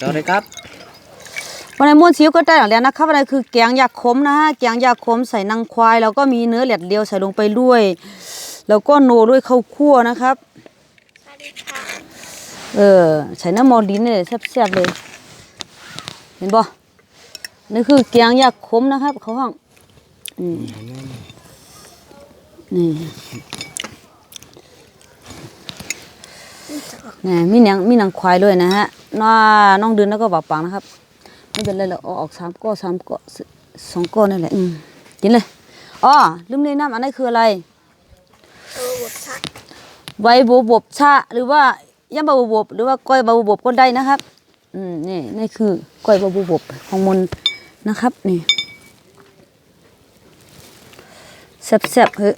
สวัสดีครับวันนี้ม้วนชิวก็ได้แล้วนะครับวันนี้คือแกงยาขมนะฮะแกงยาขมใส่นางควาย แล้วก็มีเนื้อแหลดเดียวใส่ลงไปด้วย แล้วก็โนด้วยข้าวคั่วนะครับสวัสดีค่ะเออใส่น้ำมอดินเนี่ยแซ่บๆเลย เห็นบ่นี่คือแกงยาขมนะครับ เขาห้องอืมนี่ นี่มีหนังมีหนังควายด้วยนะฮะน้าน้องเดือนแล้วก็บ่าวปังนะครับ ไม่เป็นไรหรอกเอาออกสามก้อนสามก้อนสสองก้อนนั่นแหละอืมกินเลยอ๋อลืมแนะนำอันนี้คืออะไรเออบทชักใบบัวบกชะหรือว่ายำใบบัวบกหรือว่าก้อยใบบัวบกก็ได้นะครับอืมนี่นี่คือก้อยใบบัวบกของมนนะครับนี่แซ่บๆเฮ้ย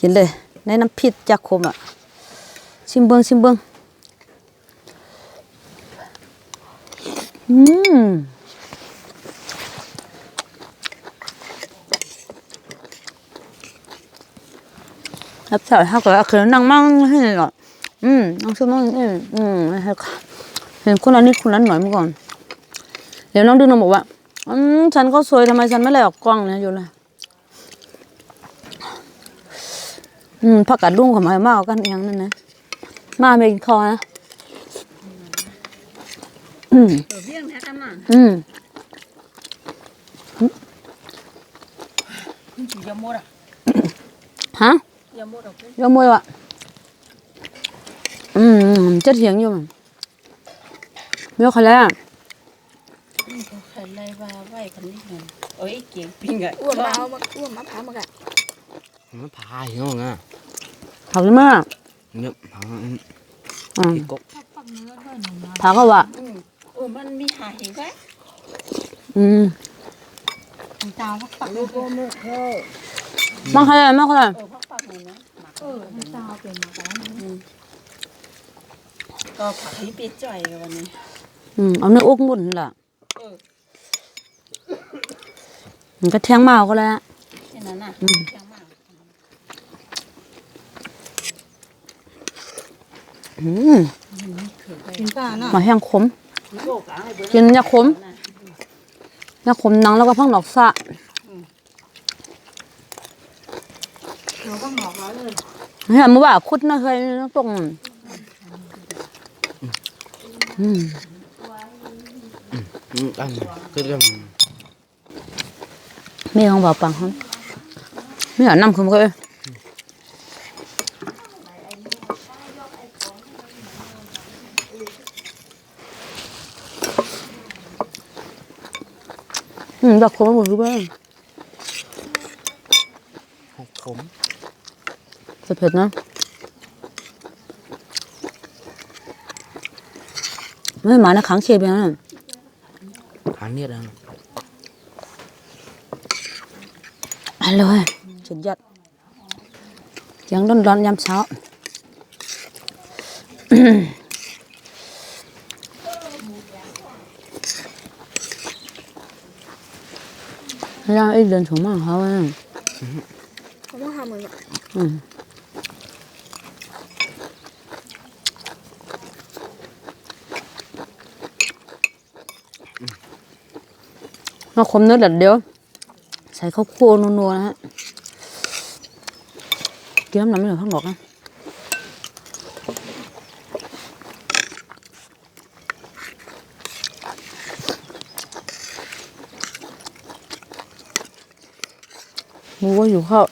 กินเลยในน้ำพริกจากขมอะ ชิมเบิงชิมเบิงอืมรับสารถ้าเกิดว่าเคยนั่งมั่งให้หน่อยอืมนั่งชิมมั่งอืมอืมให้ค่ะเห็นคนละนิดคนละหน่อยเมื่อก่อน เดี๋ยวน้องดูน้องบอกว่า อืมฉันก็สวยทำไมฉันไม่เลยออกกล้องเนี่ยอยู่เลยอืมผักกาดลุ่งของมามาเอากันเองนั่นนะ มาไม่กินคอนะอืมเบี้ยงแท้กันน่ะอืมยำมดอะฮะยำมดอะยอมมวยวะอืมอืมจะเถียงอยู่มั้งไม่เอาใครแล้วใครไล่ว่าไหวคนนี้หนึ่งเอ้ยเก่งปิ้งอะอ้วนมาเอามาอ้วนมาพามากันมันพายเนาะนะถามมาก เนี่ยพาอืมอีกกถามเขาว่า อืมโอ้มันมีหาเห็นไหมอืมตาพักปักลูกโม่เข้ามาใครเลยมาใครเลยเออพักปักหน่อยนะเออมันตาเป็นมาแล้วก็ผักให้ปิดจ่อยวันนี้ อืมเอาเนื้ออกหมุนล่ะเออมันก็แทงมาเอาก็แล้วแค่นั้นน่ะแข็ง มากอืมกินป้าน่ะมาแห้งขมโลกอะให้เบิร์กินยาขมยาขมหนังแล้วก็พังดอกสะเราก็หมอกแล้วเลยเห็นมั้ว่าคุดนะเคยตรงอืมอืมอันคือเรื่องแม่ของบ่าวปังเขาไม่อยากนำคุณก็เอ้ อืมดอกขมหมดรู้บ้างหกขมจะเผ็ดนะไม่หมานะขังเชฟไปนะหาเนี่ยนะอร่อยสุดยอดยังร้อนร้อนๆยามเช้า ย่างไอ้เดินถูมากเขาอะเขาต้องทำเหมือนอืมมาคมเนื้อเด็ดเดียว ใส่ข้าวคั่วนัวๆนะฮะเกินน้ำหนักไม่เหลือข้างหนอกนะ มูก็อยู่ข้าว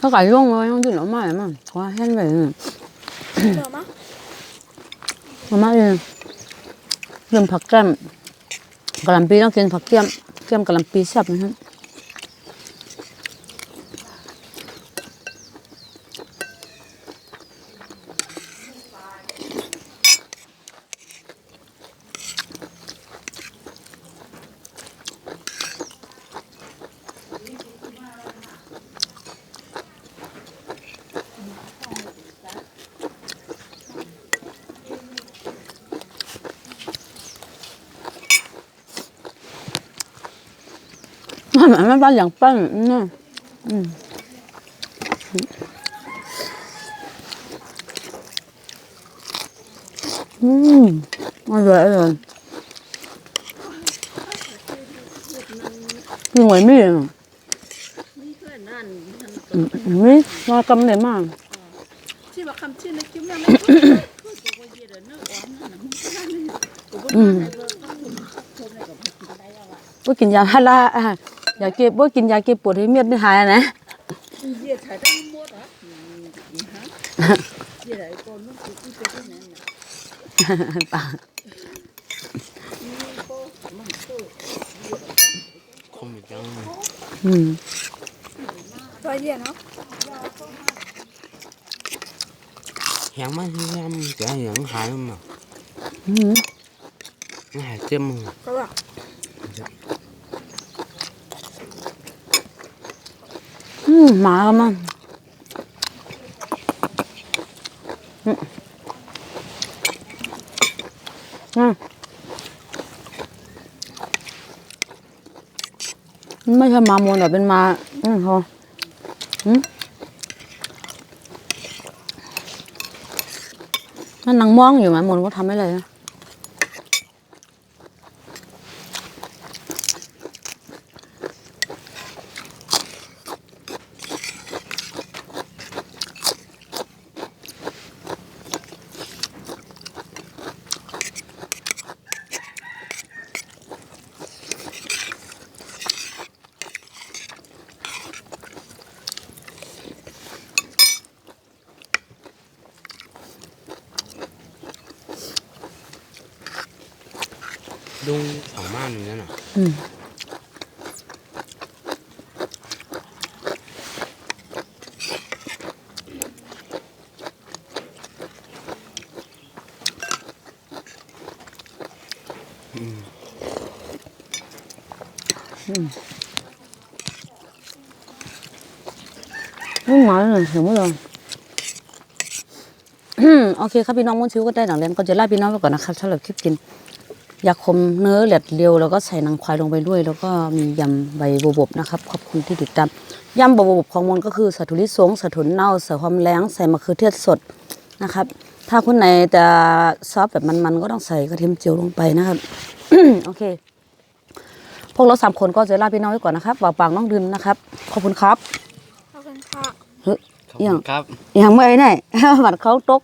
ถ้าไก่ย่างไว้ต้องกินหน่อไม้มั้งเพราะว่าแห้งไปเลยเจอมั้ยมาม่าเองเริ่มผักแก้มกะหล่ำปีต้องกินผักเกี๊ยมเกี๊ยมกะหล่ำปีแซ่บนะฮะมันมันบ้านอย่างปั้นนี่อืมอืมอร่อยอร่อยยังไงไม่เลยนี่เพื่อนนั่นนั่นอืมไม่มากำเลยมากที่ว่าคำชื่อในคลิปนั้นไม่รู้ตัวว่าเยอะเนื้ออ่อนนั่นน่ะมันก็นั่นนี่กูบ่อืมได้เลยต้องชมในกับกินยาพาราอะ ยากเก็บว่ากินยาเก็บปวดให้เม็ดไม่หายนะเยอะถ่ายได้หมดอะอืมฮะเยอะไอ้คนมันกูอีเป็นที่ไหนน่ะป่านี่โคมันโคคมอีกจังอืมตัวเยอะเนาะแหงมันยำจะเหงหายมั้งอืมหายเต็มมือก็ว่า อืม หมาก็มันไม่ใช่มาโมนแต่เป็นมาอืมพออืมนั่นนางมองอยู่หมาโมนก็ทำไม่เลยนะ ดุงสองม่านอยู่นั่นน่ะอืมไม่หมาเลยเสียงไม่ลงอืมโอเคครับพี่น้องมุ้นชิวก็ได้หนังเลี้ยงก็จะไลาพี่น้องไปก่อนนะครับสำหรับคลิปกิน ยากคมเนื้อเหลียดเรียวแล้วก็ใส่หนังควายลงไปด้วย แล้วก็มียำใบบัวบกนะครับ ขอบคุณที่ติดตามยำใบบัวบกของมนก็คือสาถุลิสงสาถุนเน่าใส่ความแรงใส่มะเขือเทศสดนะครับ ถ้าคนไหนจะซอสแบบมันๆก็ต้องใส่กระเทียมเจียวลงไปนะครับโอเค พวกเราสามคนก็จะลาพี่น้องไว้ก่อนนะครับบ่าวปางน้องดินนะครับ ขอบคุณครับขอบคุณค่ะเฮ้ยขอบคุณครับอย่างเมื่อยไหนบัดเขาตก